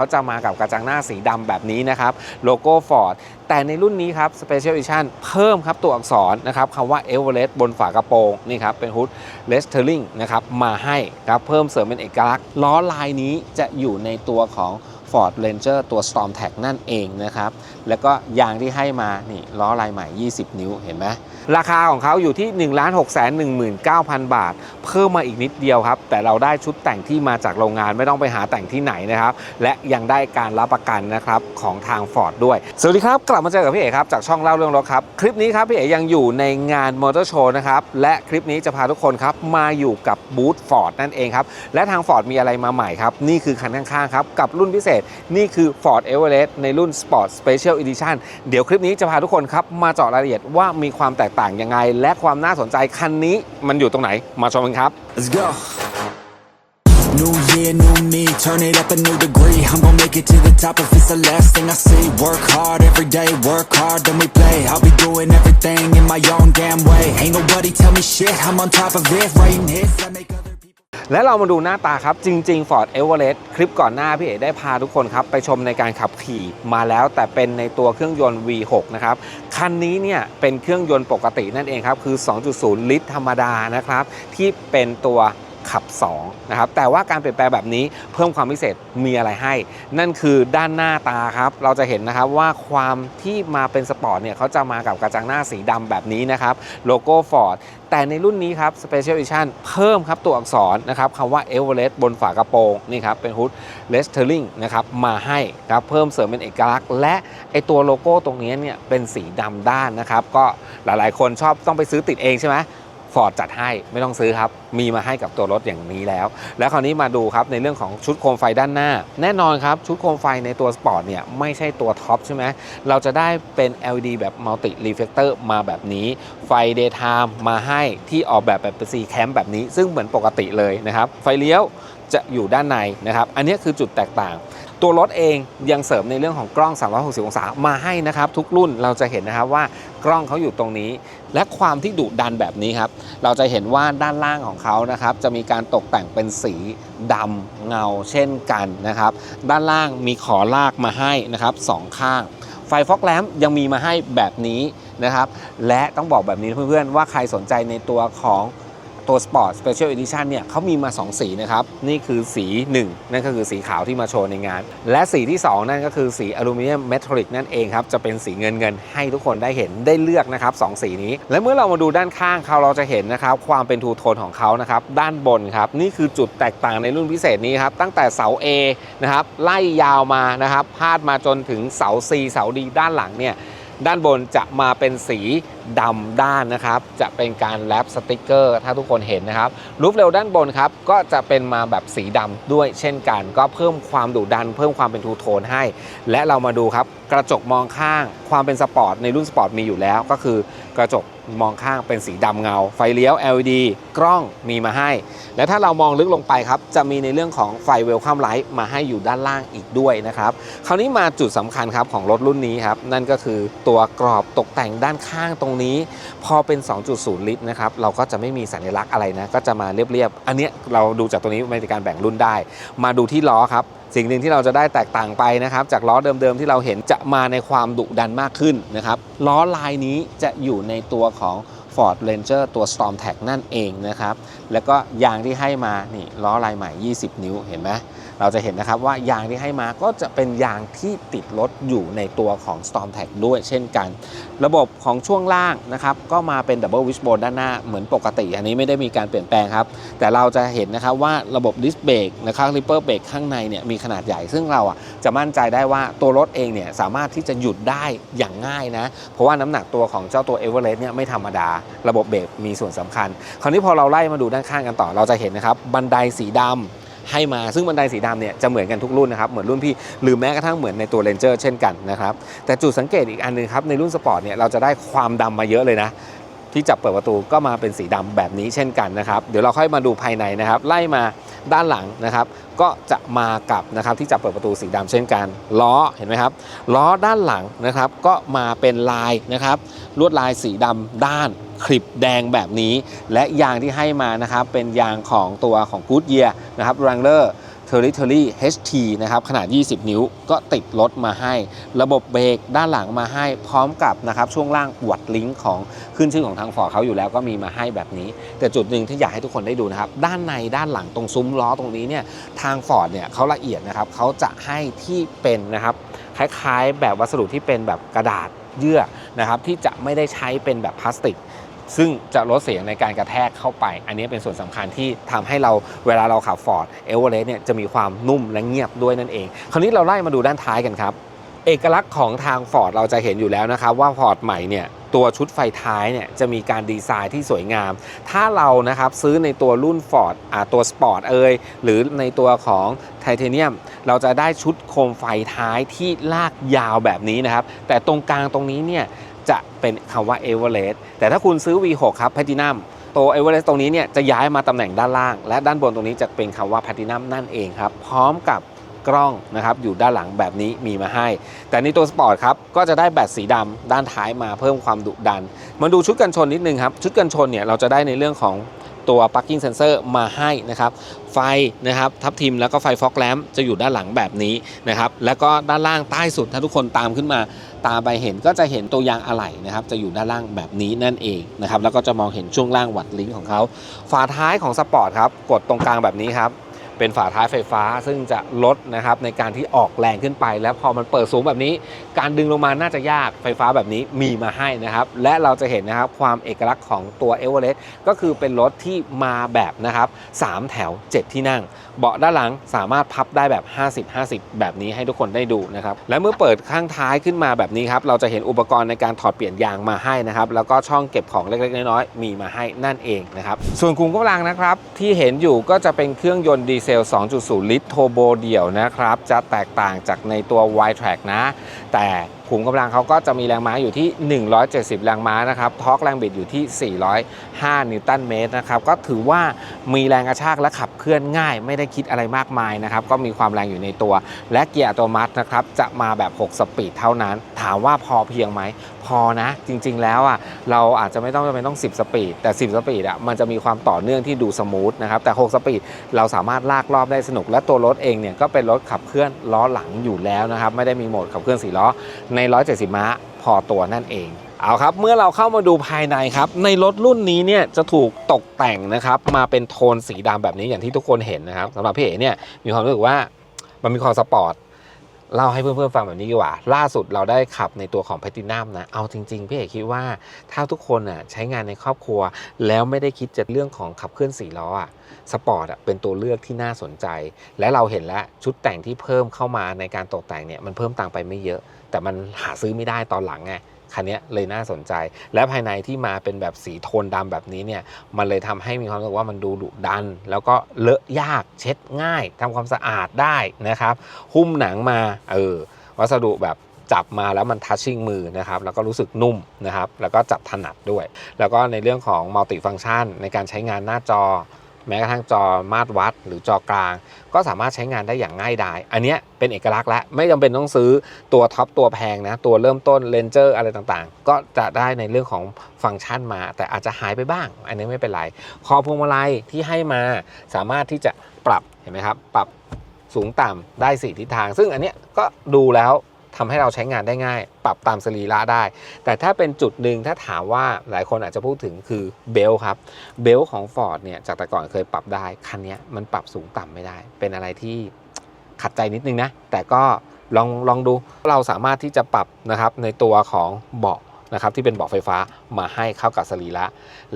เขาจะมากับกระจังหน้าสีดำแบบนี้นะครับ โลโก้ Ford แต่ในรุ่นนี้ครับ Special Edition เพิ่มครับตัวอักษรนะครับคำว่า Everest บนฝากระโปรงนี่ครับ เป็นฮุด Lettering นะครับ มาให้ครับ เพิ่มเสริมเป็นเอกลักษณ์ ล้อลายนี้จะอยู่ในตัวของ Ford Ranger ตัว Storm Tag นั่นเองนะครับ แล้วก็ยางที่ให้มา นี่ล้อลายใหม่ 20 นิ้วเห็นไหม ราคาของเขาอยู่ที่ 1 6 1 9 0 0 0 บาท เพิ่มมาอีกนิดเดียวครับ แต่เราได้ชุดแต่งที่มาจากโรงงานไม่ต้องไปหาแต่งที่ไหนนะครับ และยังได้การรับประกันนะครับของทาง Ford ด้วย สวัสดีครับกลับมาเจอกับพี่เอกครับจากช่องเล่าเรื่องรถครับ คลิปนี้ครับพี่เอกยังอยู่ในงานมอเตอร์โชว์นะครับและคลิปนี้จะพาทุกคนครับมาอยู่กับบูธ Ford นั่นเองครับและทาง Ford มีอะไรมาใหม่ครับนี่คือคันข้างๆครับกับรุ่นพิเศษ นี่คือ Ford Everest ในรุ่น Sport Special Edition เดี๋ยวคลิปนี้จะพาทุกคนครับมาเจาะรายละเอียดว่ามีความแตกต่างยังไง และความน่าสนใจคันนี้มันอยู่ตรงไหนมาชมกันครับ Let's go. New year, new me, turn it up a new degree. I'm gonna make it to the top if it's the last thing I see. Work hard every day, work hard, then we play. I'll be doing everything in my own damn way. Ain't nobody tell me shit, I'm on top of it, writing hits that make other. และเรามาดูหน้าตาครับ จริง ๆ Ford Everest คลิปก่อนหน้าพี่เอ๋ได้พาทุกคนครับ ไปชมในการขับขี่มาแล้ว แต่เป็นในตัวเครื่องยนต์ V6 นะครับ คันนี้เนี่ยเป็นเครื่องยนต์ปกตินั่นเองครับ คือ 2.0 ลิตรธรรมดานะครับ ที่เป็นตัว ขับ2นะครับแต่ว่าการเปลี่ยนแปลงแบบนี้เพิ่มความพิเศษมีอะไรให้ นั่นคือด้านหน้าตาครับเราจะเห็นนะครับว่าความที่มาเป็นสปอร์ตเนี่ยเขาจะมากับกระจังหน้าสีดำแบบนี้นะครับโลโก้ Ford แต่ในรุ่นนี้ครับ Special Edition เพิ่มครับตัวอักษรนะครับคำว่า Everest บนฝากระโปรงนี่ครับเป็นฮุด Lettering นะครับมาให้ครับเพิ่มเสริมเป็นเอกลักษณ์ และไอตัวโลโก้ตรงนี้เนี่ยเป็นสีดำด้านนะครับก็หลายๆ คนชอบต้องไปซื้อติดเองใช่ไหม ฟอร์ดจัดให้ไม่ต้องซื้อครับ มีมาให้กับตัวรถอย่างนี้แล้ว แล้วคราวนี้มาดูครับในเรื่องของชุดโคมไฟด้านหน้า แน่นอนครับ ชุดโคมไฟในตัวสปอร์ตเนี่ยไม่ใช่ตัวท็อปใช่ไหมเราจะได้เป็น LED แบบมัลติรีเฟ l เตอร์มาแบบนี้ ไฟ Daytime มาให้ที่ออกแบบแบบเป็น C Camp แบบนี้ ซึ่งเหมือนปกติเลยนะครับ ไฟเลี้ยวจะอยู่ด้านในนะครับ อันนี้คือจุดแตกต่าง ตัวรถเองยังเสริมในเรื่องของกล้อง 360 องศามาให้นะครับ ทุกรุ่นเราจะเห็นนะครับว่ากล้องเขาอยู่ตรงนี้ และความที่ดุดันแบบนี้ครับ เราจะเห็นว่าด้านล่างของเขานะครับ จะมีการตกแต่งเป็นสีดำเงาเช่นกันนะครับ ด้านล่างมีขอลากมาให้นะครับสองข้างไฟฟอกแลมยังมีมาให้แบบนี้นะครับ และต้องบอกแบบนี้เพื่อนๆว่าใครสนใจในตัวของ ตัว Sport Special Edition เนี่ยเขามีมา 2 สีนะครับ นี่คือสี 1 นั่นก็คือสีขาวที่มาโชว์ในงาน และสีที่ 2 นั่นก็คือสีอลูมิเนียมเมทัลลิกนั่นเองครับ จะเป็นสีเงินเงินให้ทุกคนได้เห็นได้เลือกนะครับสองสีนี้ และเมื่อเรามาดูด้านข้างเขาเราจะเห็นนะครับความเป็นทูโทนของเขานะครับด้านบนครับนี่คือจุดแตกต่างในรุ่นพิเศษนี้ครับตั้งแต่เสา A นะครับไล่ยาวมานะครับพาดมาจนถึงเสา C เสา D ด้านหลังเนี่ยด้านบนจะมาเป็นสี ดำด้านนะครับ จะเป็นการแรปสติกเกอร์ ถ้าทุกคนเห็นนะครับรูปเร็วด้านบนครับ ก็จะเป็นมาแบบสีดำด้วยเช่นกัน ก็เพิ่มความดุดัน เพิ่มความเป็นทูโทนให้ และเรามาดูครับ กระจกมองข้างความเป็นสปอร์ตในรุ่นสปอร์ตมีอยู่แล้ว ก็คือกระจกมองข้างเป็นสีดำเงา ไฟเลี้ยว LED กล้องมีมาให้ และถ้าเรามองลึกลงไปครับ จะมีในเรื่องของไฟเวลคัมไลท์มาให้อยู่ด้านล่างอีกด้วยนะครับ คราวนี้มาจุดสำคัญครับของรถรุ่นนี้ครับ นั่นก็คือตัวกรอบตกแต่งด้านข้างตรงนี้ พอเป็น 2.0 ลิตรนะครับเราก็จะไม่มีสัญลักษณ์อะไรนะก็จะมาเรียบๆ อันเนี้ยเราดูจากตรงนี้ไม่มีการแบ่งรุ่นได้ มาดูที่ล้อครับสิ่งหนึ่งที่เราจะได้แตกต่างไปนะครับ จากล้อเดิมๆที่เราเห็นจะมาในความดุดันมากขึ้นนะครับล้อลายนี้จะอยู่ในตัวของ Ford Ranger ตัว Storm Tag นั่นเองนะครับแล้วก็ยางที่ให้มานี่ล้อลายใหม่ 20 นิ้วเห็นไหม เราจะเห็นนะครับว่ายางที่ให้มาก็จะเป็นยางที่ติดรถอยู่ในตัวของ Storm Tag ด้วยเช่นกัน ระบบของช่วงล่างนะครับก็มาเป็น Double Wishbone ด้านหน้าเหมือนปกติ อันนี้ไม่ได้มีการเปลี่ยนแปลงครับ แต่เราจะเห็นนะครับว่าระบบดิสเบรกนะครับลิปเปอร์เบรกข้างในเนี่ยมีขนาดใหญ่ ซึ่งเราอะจะมั่นใจได้ว่าตัวรถเองเนี่ยสามารถที่จะหยุดได้อย่างง่ายนะ เพราะว่าน้ำหนักตัวของเจ้าตัวเอเวอเรสต์เนี่ยไม่ธรรมดา ระบบเบรกมีส่วนสำคัญ คราวนี้พอเราไล่มาดูด้านข้างกันต่อ เราจะเห็นนะครับบันไดสีดำ ให้มาซึ่งบันไดสีดำเนี่ยจะเหมือนกันทุกรุ่นนะครับเหมือนรุ่นพี่หรือแม้กระทั่งเหมือนในตัว Ranger เช่นกันนะครับแต่จุดสังเกตอีกอันหนึงครับในรุ่นสปอร์ตเนี่ยเราจะได้ความดำมาเยอะเลยนะที่จับเปิดประตูก็มาเป็นสีดำแบบนี้เช่นกันนะครับ เดี๋ยวเราค่อยมาดูภายในนะครับ ไล่มาด้านหลังนะครับ ก็จะมากับนะครับที่จับเปิดประตูสีดำเช่นกัน ล้อเห็นไหมครับ ล้อด้านหลังนะครับ ก็มาเป็นลายนะครับ ลวดลายสีดำด้าน คลิปแดงแบบนี้ และยางที่ให้มานะครับเป็นยางของตัวของ Goodyear นะครับ Wrangler Territory HT นะครับขนาด 20 นิ้วก็ติดรถมาให้ ระบบเบรกด้านหลังมาให้พร้อมกับนะครับช่วงล่างวัดลิงก์ของขึ้นชื่อของทางฟอร์เขาอยู่แล้วก็มีมาให้แบบนี้ แต่จุดหนึ่งที่อยากให้ทุกคนได้ดูนะครับ ด้านในด้านหลังตรงซุ้มล้อตรงนี้เนี่ยทางฟอร์ดเนี่ยเขาละเอียดนะครับเขาจะให้ที่เป็นนะครับคล้ายๆ แบบวัสดุที่เป็นแบบกระดาษเยื่อนะครับที่จะไม่ได้ใช้เป็นแบบพลาสติก ซึ่งจะลดเสียงในการกระแทกเข้าไป อันนี้เป็นส่วนสำคัญที่ทำให้เราเวลาเราขับ Ford e v e r e s t เนี่ยจะมีความนุ่มและเงียบด้วยนั่นเอง คราวนี้เราไล่มาดูด้านท้ายกันครับ เอกลักษณ์ของทาง Ford เราจะเห็นอยู่แล้วนะครับว่า Ford ใหม่เนี่ยตัวชุดไฟท้ายเนี่ยจะมีการดีไซน์ที่สวยงาม ถ้าเรานะครับซื้อในตัวรุ่น Ford อ่าตัว Sport เอยหรือในตัวของไทเทเนียม เราจะได้ชุดโคมไฟท้ายที่ลากยาวแบบนี้นะครับ แต่ตรงกลางตรงนี้เนี่ย จะเป็นคำว่า e v e r e s t แต่ถ้าคุณซื้อ V6 ครับ Platinum ตัว e v e r e s t ตรงนี้เนี่ยจะย้ายมาตำแหน่งด้านล่าง และด้านบนตรงนี้จะเป็นคำว่า Platinum นั่นเองครับ พร้อมกับกล้องนะครับอยู่ด้านหลังแบบนี้มีมาให้ แต่ในตัวสปอร์ตครับก็จะได้แบตสีดำด้านท้ายมาเพิ่มความดุดัน มาดูชุดกันชนนิดนึงครับ ชุดกันชนเนี่ยเราจะได้ในเรื่องของ ตัว parking sensor มาให้นะครับ ไฟนะครับทับทิมแล้วก็ไฟฟอกแลมจะอยู่ด้านหลังแบบนี้นะครับแล้วก็ด้านล่างใต้สุดถ้าทุกคนตามขึ้นมา ตามไปเห็นก็จะเห็นตัวยางอะไหล่นะครับจะอยู่ด้านล่างแบบนี้นั่นเองนะครับแล้วก็จะมองเห็นช่วงล่างวัดลิงก์ของเขาฝาท้ายของสปอร์ตครับกดตรงกลางแบบนี้ครับ เป็นฝาท้ายไฟฟ้าซึ่งจะลดนะครับในการที่ออกแรงขึ้นไป แล้วพอมันเปิดสูงแบบนี้ การดึงลงมาน่าจะยากไฟฟ้าแบบนี้มีมาให้นะครับ และเราจะเห็นนะครับความเอกลักษณ์ของตัวเอเวอเรสต์ก็คือเป็นรถที่มาแบบนะครับ3แถว 7 ที่นั่ง เบาะด้านหลังสามารถพับได้แบบ 50-50 แบบนี้ให้ทุกคนได้ดูนะครับและเมื่อเปิดข้างท้ายขึ้นมาแบบนี้ครับเราจะเห็นอุปกรณ์ในการถอดเปลี่ยนยางมาให้นะครับแล้วก็ช่องเก็บของเล็กๆน้อยๆมีมาให้นั่นเองนะครับส่วนคุมกำลังนะครับที่เห็นอยู่ก็จะเป็นเครื่องยนต์ดีเซซล 2.0 ลิตรโทโบเดี่ยวนะครับ จะแตกต่างจากในตัว y t r a c k นะ แต่ ขุมกำลังเขาก็จะมีแรงม้าอยู่ที่ 170 แรงม้านะครับทอร์กแรงบิดอยู่ที่ 405 นิวตันเมตรนะครับก็ถือว่ามีแรงกระชากและขับเคลื่อนง่าย ไม่ได้คิดอะไรมากมายนะครับก็มีความแรงอยู่ในตัว และเกียร์อัตโนมัตินะครับจะมาแบบ 6 สปีดเท่านั้น ถามว่าพอเพียงไหมพอนะจริงๆแล้วอะเราอาจจะไม่ต้องจำเป็นต้อง 10 สปีดแต่ 10 สปีดอะมันจะมีความต่อเนื่องที่ดูสมูทนะครับแต่ 6 สปีดเราสามารถลากรอบได้สนุก และตัวรถเองเนี่ยก็เป็นรถขับเคลื่อนล้อหลังอยู่แล้วนะครับไม่ได้มีโหมดขับเคลื่อน4ล้อในใน 170 ม้าพอตัวนั่นเอง เอาครับ เมื่อเราเข้ามาดูภายในครับ ในรถรุ่นนี้เนี่ยจะถูกตกแต่งนะครับมาเป็นโทนสีดำแบบนี้อย่างที่ทุกคนเห็นนะครับสำหรับพี่เอ๋เนี่ยมีความรู้สึกว่ามันมีความสปอร์ตเล่าให้เพื่อนๆฟังแบบนี้ดีกว่า ล่าสุดเราได้ขับในตัวของแพทินัมนะ เอาจริงๆ พี่เอกคิดว่าถ้าทุกคนอะใช้งานในครอบครัว แล้วไม่ได้คิดจะเรื่องของขับเคลื่อนสี่ล้ออะสปอร์ตอะเป็นตัวเลือกที่น่าสนใจ และเราเห็นแล้วชุดแต่งที่เพิ่มเข้ามาในการตกแต่งเนี่ยมันเพิ่มตังไปไม่เยอะ แต่มันหาซื้อไม่ได้ตอนหลังไงคันนี้เลยน่าสนใจ และภายในที่มาเป็นแบบสีโทนดำแบบนี้เนี่ย มันเลยทำให้มีความรู้สึกว่ามันดูดุดัน แล้วก็เลอะยากเช็ดง่ายทำความสะอาดได้นะครับ หุ้มหนังมา เออ วัสดุแบบจับมาแล้วมันทัชชิ่งมือนะครับ แล้วก็รู้สึกนุ่มนะครับ แล้วก็จับถนัดด้วย แล้วก็ในเรื่องของมัลติฟัง c t ชันในการใช้งานหน้าจอ แม้กระทั่งจอมาตรวัด หรือจอกลาง ก็สามารถใช้งานได้อย่างง่ายดาย อันนี้เป็นเอกลักษณ์และไม่จำเป็นต้องซื้อตัวท็อปตัวแพงนะ ตัวเริ่มต้นเลนเจอร์อะไรต่างๆ ก็จะได้ในเรื่องของฟังก์ชันมา แต่อาจจะหายไปบ้าง อันนี้ไม่เป็นไร คอพวงมาลัยที่ให้มาสามารถที่จะปรับเห็นไหมครับ ปรับสูงต่ำได้สี่ทิศทาง ซึ่งอันนี้ก็ดูแล้ว ทำให้เราใช้งานได้ง่าย ปรับตามสรีระได้ แต่ถ้าเป็นจุดหนึ่งถ้าถามว่าหลายคนอาจจะพูดถึงคือเบลครับ เบลของ Ford เนี่ยจากแต่ก่อนเคยปรับได้ คันนี้มันปรับสูงต่ำไม่ได้ เป็นอะไรที่ขัดใจนิดนึงนะ แต่ก็ลองลองดู เราสามารถที่จะปรับนะครับในตัวของเบาะนะครับที่เป็นเบาะไฟฟ้ามาให้เข้ากับสรีระ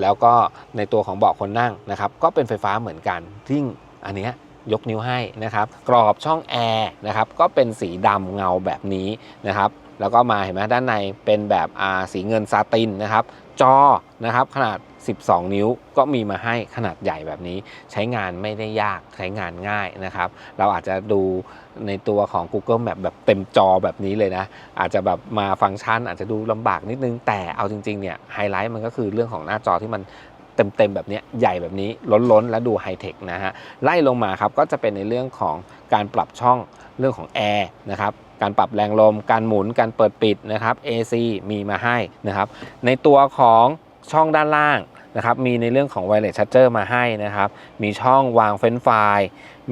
แล้วก็ในตัวของเบาะคนนั่งนะครับก็เป็นไฟฟ้าเหมือนกันซึ่งอันเนี้ย ยกนิ้วให้นะครับ กรอบช่องแอร์นะครับก็เป็นสีดำเงาแบบนี้นะครับ แล้วก็มาเห็นไหมด้านในเป็นแบบสีเงินซาตินนะครับ จอนะครับขนาด 12 นิ้วก็มีมาให้ขนาดใหญ่แบบนี้ ใช้งานไม่ได้ยากใช้งานง่ายนะครับ เราอาจจะดูในตัวของ Google Map แบบเต็มจอแบบนี้เลยนะ อาจจะแบบมาฟังก์ชันอาจจะดูลำบากนิดนึงแต่เอาจริงๆเนี่ยไฮไลท์มันก็คือเรื่องของหน้าจอที่มัน เต็มๆแบบนี้ใหญ่แบบนี้ล้นๆ และดูไฮเทคนะฮะไล่ลงมาครับก็จะเป็นในเรื่องของการปรับช่องเรื่องของแอร์นะครับการปรับแรงลม การหมุน การเปิดปิดนะครับ AC มีมาให้นะครับ ในตัวของช่องด้านล่างนะครับ มีในเรื่องของ Wireless Charger มาให้นะครับ มีช่องวางเฟรนช์ไฟ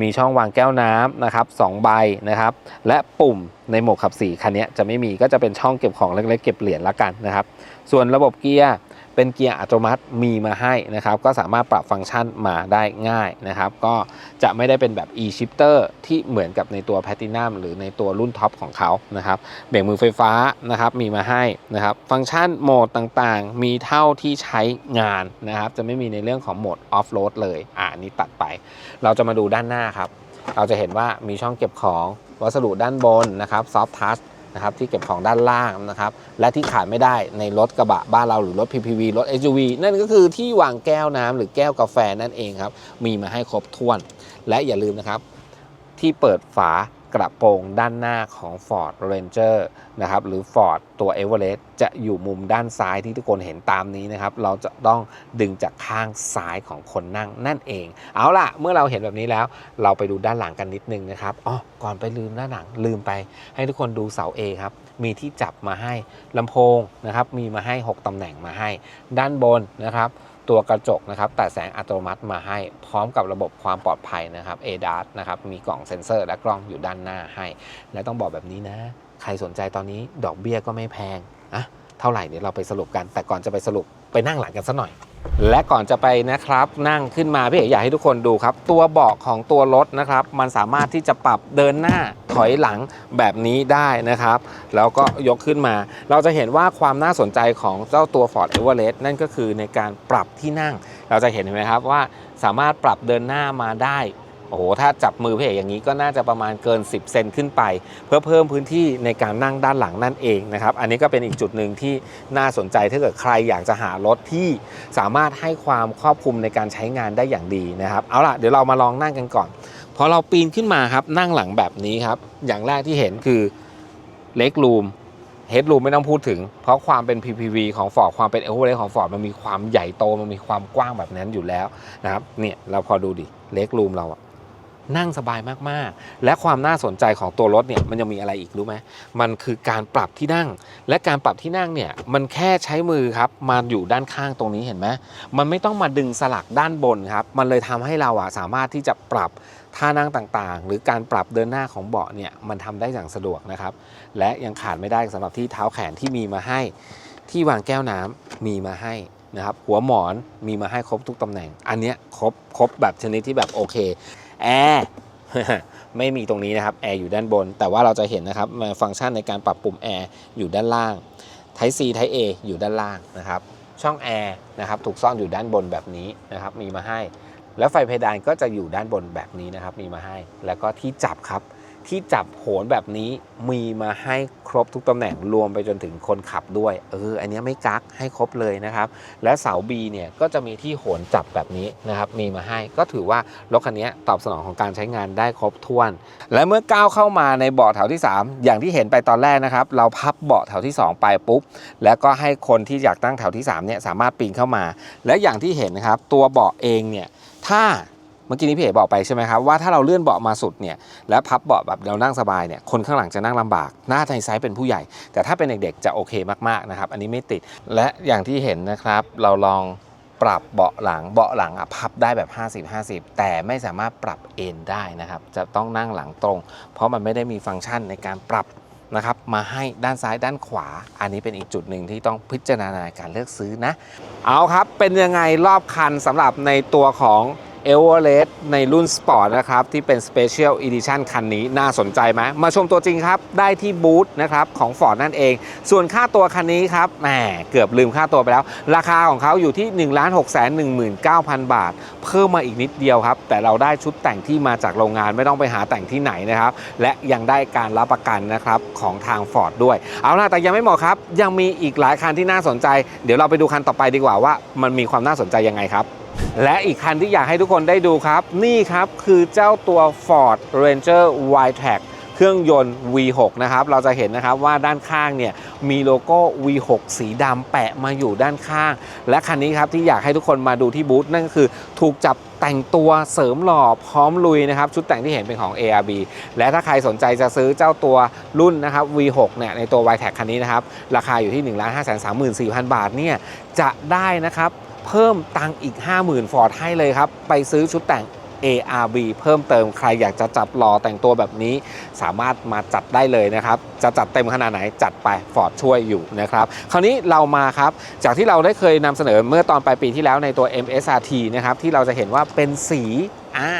มีช่องวางแก้วน้ำนะครับสองใบนะครับ และปุ่มในโหมดขับ4คันนี้จะไม่มีก็จะเป็นช่องเก็บของเล็กๆเก็บเหรียญละกันนะครับ ส่วนระบบเกียร์ เป็นเกียร์อัตโนมัติมีมาให้นะครับ ก็สามารถปรับฟังก์ชันมาได้ง่ายนะครับ ก็จะไม่ได้เป็นแบบ e-shifter ที่เหมือนกับในตัว Platinum หรือในตัวรุ่นท็อปของเขานะครับเบรกมือไฟฟ้านะครับมีมาให้นะครับ ฟังก์ชันโหมดต่างๆ มีเท่าที่ใช้งานนะครับ จะไม่มีในเรื่องของโหมดออฟโรดเลยอ่านี้ตัดไป เราจะมาดูด้านหน้าครับ เราจะเห็นว่ามีช่องเก็บของวัสดุด้านบนนะครับซอฟท์ทัช นะครับที่เก็บของด้านล่างนะครับและที่ขาดไม่ได้ในรถกระบะบ้านเราหรือรถ PPV รถ SUV นั่นก็คือที่วางแก้วน้ำหรือแก้วกาแฟนั่นเองครับมีมาให้ครบถ้วน และอย่าลืมนะครับที่เปิดฝา กระโปรงด้านหน้าของ Ford Ranger นะครับหรือ Ford ตัว Everest จะอยู่มุมด้านซ้ายที่ทุกคนเห็นตามนี้นะครับ เราจะต้องดึงจากข้างซ้ายของคนนั่งนั่นเอง เอาล่ะ เมื่อเราเห็นแบบนี้แล้ว เราไปดูด้านหลังกันนิดนึงนะครับอ๋อก่อนไปลืมด้านหลังลืมไป ให้ทุกคนดูเสา A ครับมีที่จับมาให้ลำโพงนะครับมีมาให้ 6ตำแหน่งมาให้ ด้านบนนะครับ ตัวกระจกนะครับแต่แสงอัตโนมัติมาให้พร้อมกับระบบความปลอดภัยนะครับ ADAS นะครับมีกล่องเซ็นเซอร์และกล้องอยู่ด้านหน้าให้ และต้องบอกแบบนี้นะ ใครสนใจตอนนี้ดอกเบี้ยก็ไม่แพงอะเท่าไหร่เดี๋ยวเราไปสรุปกัน แต่ก่อนจะไปสรุปไปนั่งหลังกันสักหน่อย และก่อนจะไปนะครับ นั่งขึ้นมาพี่เอกอยากให้ทุกคนดูครับ ตัวเบาะของตัวรถนะครับ มันสามารถที่จะปรับเดินหน้า ถอยหลังแบบนี้ได้นะครับ แล้วก็ยกขึ้นมา เราจะเห็นว่าความน่าสนใจของเจ้าตัว Ford Everest นั่นก็คือในการปรับที่นั่ง เราจะเห็นไหมครับว่าสามารถปรับเดินหน้ามาได้โอ้โห ถ้าจับมือพี่เอกอย่างนี้ก็น่าจะประมาณเกิน 10 เซนขึ้นไป เพื่อเพิ่มพื้นที่ในการนั่งด้านหลังนั่นเองนะครับ อันนี้ก็เป็นอีกจุดหนึ่งที่น่าสนใจถ้าเกิดใครอยากจะหารถที่สามารถให้ความครอบคลุมในการใช้งานได้อย่างดีนะครับ เอาล่ะ เดี๋ยวเรามาลองนั่งกันก่อน พอเราปีนขึ้นมาครับนั่งหลังแบบนี้ครับ อย่างแรกที่เห็นคือเล็กรูมเฮดรูมไม่ต้องพูดถึง เพราะความเป็น PPV ของฟอร์ดความเป็นเอเวอเรสของฟอร์ดมันมีความใหญ่โตมันมีความกว้างแบบนั้นอยู่แล้วนะครับเนี่ยเราพอดูดิเล็กรูมเราอะ นั่งสบายมากๆ และความน่าสนใจของตัวรถเนี่ยมันยังมีอะไรอีกรู้ไหมมันคือการปรับที่นั่ง และการปรับที่นั่งเนี่ยมันแค่ใช้มือครับมาอยู่ด้านข้างตรงนี้เห็นไหมมันไม่ต้องมาดึงสลักด้านบนครับมันเลยทำให้เราอะสามารถที่จะปรับท่านั่งต่างๆ หรือการปรับเดินหน้าของเบาะเนี่ยมันทำได้อย่างสะดวกนะครับและยังขาดไม่ได้สำหรับที่เท้าแขนที่มีมาให้ ที่วางแก้วน้ำมีมาให้นะครับหัวหมอนมีมาให้ครบทุกตำแหน่ง อันเนี้ยครบครบแบบชนิดที่แบบโอเค แอร์ไม่มีตรงนี้นะครับแอร์อยู่ด้านบน แต่ว่าเราจะเห็นนะครับฟังก์ชันในการปรับปุ่มแอร์อยู่ด้านล่าง Type C Type A อยู่ด้านล่างนะครับ ช่องแอร์นะครับถูกซ่อนอยู่ด้านบนแบบนี้นะครับมีมาให้ แล้วไฟเพดานก็จะอยู่ด้านบนแบบนี้นะครับมีมาให้ แล้วก็ที่จับครับ ที่จับโหนแบบนี้มีมาให้ครบทุกตำแหน่งรวมไปจนถึงคนขับด้วย เออ อันนี้ไม่กักให้ครบเลยนะครับ และเสา B เนี่ยก็จะมีที่โหนจับแบบนี้นะครับ มีมาให้ก็ถือว่ารถคันนี้ตอบสนองของการใช้งานได้ครบถ้วน และเมื่อก้าวเข้ามาในเบาะแถวที่ 3 อย่างที่เห็นไปตอนแรกนะครับ เราพับเบาะแถวที่ 2 ไปปุ๊บ แล้วก็ให้คนที่อยากตั้งแถวที่3เนี่ยสามารถปีนเข้ามา และอย่างที่เห็นนะครับตัวเบาะเองเนี่ยถ้า มื่อกี้นี้พี่เอ๋บอกไปใช่ไหมครับว่าถ้าเราเลื่อนเบาะมาสุดเนี่ยแล้วพับเบาะแบบเรานั่งสบายเนี่ยคนข้างหลังจะนั่งลำบาก หน้าในไซส์เป็นผู้ใหญ่ แต่ถ้าเป็นเด็กๆจะโอเคมากๆนะครับ อันนี้ไม่ติดและอย่างที่เห็นนะครับเราลองปรับเบาะหลังเบาะหลังอะพับได้แบบ 50-50 แต่ไม่สามารถปรับเอนได้นะครับ จะต้องนั่งหลังตรง เพราะมันไม่ได้มีฟังก์ชันในการปรับนะครับมาให้ด้านซ้ายด้านขวา อันนี้เป็นอีกจุดหนึ่งที่ต้องพิจารณาในการเลือกซื้อนะ เอาครับเป็นยังไงรอบคันสำหรับในตัวของ e v e r e s t ในรุ่นสปอร์ตนะครับ ที่เป็น Special Edition คันนี้น่าสนใจไหมมาชมตัวจริงครับ ได้ที่บูธนะครับของ Ford นั่นเอง ส่วนค่าตัวคันนี้ครับแหมเกือบลืมค่าตัวไปแล้ว ราคาของเขาอยู่ที่ 1 6 1 9 0 0 0 บาท เพิ่มมาอีกนิดเดียวครับ แต่เราได้ชุดแต่งที่มาจากโรงงานไม่ต้องไปหาแต่งที่ไหนนะครับ และยังได้การรับประกันนะครับของทาง Ford ด้วย เอาล่ะแต่ยังไม่หมดครับ ยังมีอีกหลายคันที่น่าสนใจ เดี๋ยวเราไปดูคันต่อไปดีกว่าว่า มันมีความน่าสนใจยังไงครับ และอีกคันที่อยากให้ทุกคนได้ดูครับ นี่ครับคือเจ้าตัว Ford Ranger Y-Track เครื่องยนต์ V6 นะครับ เราจะเห็นนะครับว่าด้านข้างเนี่ยมีโลโก้ V6 สีดำแปะมาอยู่ด้านข้าง และคันนี้ครับที่อยากให้ทุกคนมาดูที่บูธนั่นก็คือถูกจับแต่งตัวเสริมหล่อพร้อมลุยนะครับ ชุดแต่งที่เห็นเป็นของ ARB และถ้าใครสนใจจะซื้อเจ้าตัวรุ่นนะครับ V6 เนี่ยในตัว Y-Track คันนี้นะครับ ราคาอยู่ที่ 1 5 3 4 0 0 0 บาทเนี่ยจะได้นะครับ เพิ่มตังอีก 50,000ฟอร์ดให้เลยครับ ไปซื้อชุดแต่ง ARV เพิ่มเติมใครอยากจะจับหล่อแต่งตัวแบบนี้ สามารถมาจัดได้เลยนะครับ จะจัดเต็มขนาดไหนจัดไปฟอร์ดช่วยอยู่นะครับ คราวนี้เรามาครับ จากที่เราได้เคยนำเสนอเมื่อตอนปลายปีที่แล้วในตัว MSRT นะครับ ที่เราจะเห็นว่าเป็นสีอ่า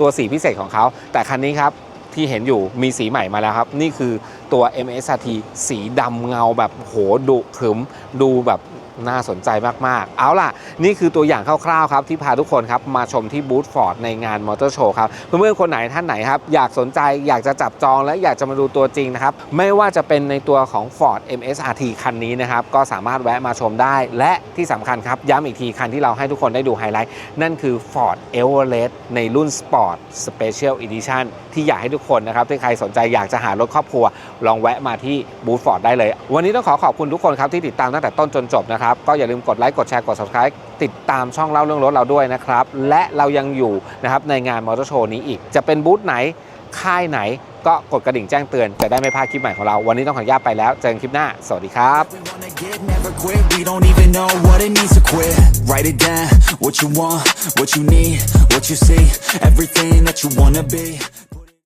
ตัวสีพิเศษของเขา แต่คันนี้ครับที่เห็นอยู่มีสีใหม่มาแล้วครับ นี่คือตัว MSRT สีดำเงาแบบโหดุขรึมดูแบบ น่าสนใจมาก ๆ เอาล่ะ นี่คือตัวอย่างคร่าว ๆ ครับ ที่พาทุกคนครับมาชมที่บูธฟอร์ดในงานมอเตอร์โชว์ครับ เพื่อนๆคนไหนท่านไหนครับ อยากสนใจอยากจะจับจองและอยากจะมาดูตัวจริงนะครับ ไม่ว่าจะเป็นในตัวของ Ford MSRT คันนี้นะครับ ก็สามารถแวะมาชมได้ และที่สำคัญครับ ย้ำอีกทีคันที่เราให้ทุกคนได้ดูไฮไลท์นั่นคือ Ford Everest ในรุ่น Sport Special Edition ที่อยากให้ทุกคนนะครับที่ใครสนใจอยากจะหารถครอบครัว ลองแวะมาที่บูธฟอร์ดได้เลย วันนี้ต้องขอขอบคุณทุกคนครับที่ติดตามตั้งแต่ต้นจนจบนะครับก็อย่าลืมกดไลค์กดแชร์กด subscribe ติดตามช่องเล่าเรื่องรถเราด้วยนะครับและเรายังอยู่นะครับในงานมอเตอร์โชว์นี้อีก จะเป็นบูธไหนค่ายไหนก็กดกระดิ่งแจ้งเตือนจะได้ไม่พลาดคลิปใหม่ของเรา วันนี้ต้องขออนุญาตไปแล้ว เจอกันคลิปหน้า สวัสดีครับ We don't even know what it means to quit. Write it down, what you want, what you need, what you see, everything that you wanna be.